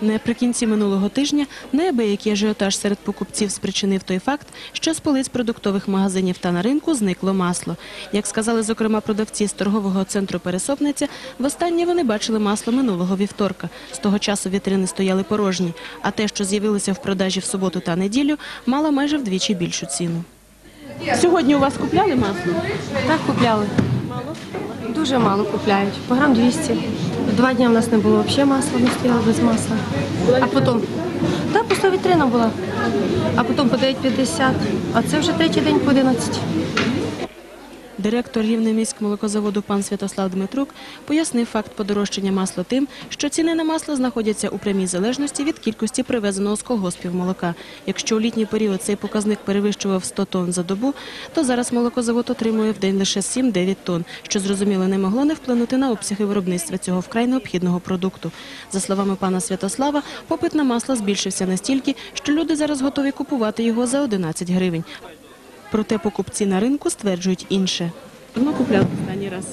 Наприкінці минулого тижня неабиякий ажіотаж серед покупців спричинив той факт, що з полиць продуктових магазинів та на ринку зникло масло. Як сказали, зокрема, продавці з торгового центру Пересопниця, востаннє вони бачили масло минулого вівторка. З того часу вітрини стояли порожні, а те, що з'явилося в продажі в суботу та неділю, мало майже вдвічі більшу ціну. Сьогодні у вас купляли масло? Так купляли. Дуже мало купляють. По грам 200. Два дні в нас не було взагалі масла, ми стояли без масла. А потім, так, просто вітрина була. А потім по 9,50. А це вже третій день по 11. Директор Рівнеміськ молокозаводу пан Святослав Дмитрук пояснив факт подорожчання масла тим, що ціни на масло знаходяться у прямій залежності від кількості привезеного з колгоспів молока. Якщо у літній період цей показник перевищував 100 тонн за добу, то зараз молокозавод отримує в день лише 7-9 тонн, що зрозуміло не могло не вплинути на обсяги виробництва цього вкрай необхідного продукту. За словами пана Святослава, попит на масло збільшився настільки, що люди зараз готові купувати його за 11 гривень. Проте покупці на ринку стверджують інше. Давно купляли останній раз.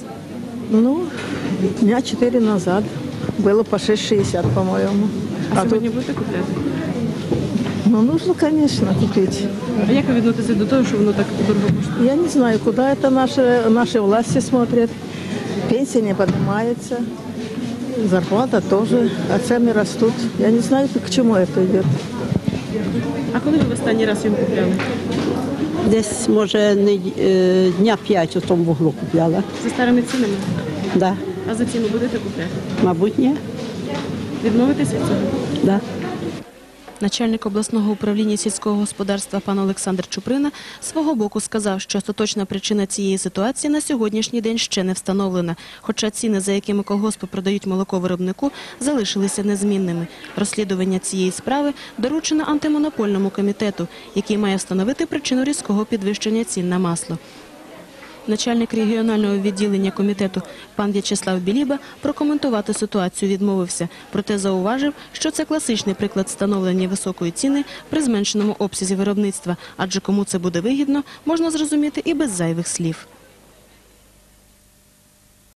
Ну, дня четыре назад. Было по 6,60, по-моему. А, А сьогодні тут, будете купляти? ну, нужно, конечно, купить. А як ви відноситеся до того, що воно так дорого коштує? Я не знаю, куда это наши, наши власти смотрят. Пенсия не поднимается, зарплата тоже, а цены растут. Я не знаю, к чему это идет. А коли ви в останній раз його купляли? Десь, може, не, е, дня п'ять у тому вуглу купляла. За старими цінами? Да. А за ціну будете купляти? Мабуть, ні. Відмовитися від цього? Да. Начальник обласного управління сільського господарства пан Олександр Чуприна свого боку сказав, що остаточна причина цієї ситуації на сьогоднішній день ще не встановлена, хоча ціни, за якими колгоспи продають молоко виробнику, залишилися незмінними. Розслідування цієї справи доручено антимонопольному комітету, який має встановити причину різкого підвищення цін на масло. Начальник регіонального відділення комітету пан В'ячеслав Біліба прокоментувати ситуацію відмовився, проте зауважив, що це класичний приклад встановлення високої ціни при зменшеному обсязі виробництва, адже кому це буде вигідно, можна зрозуміти і без зайвих слів.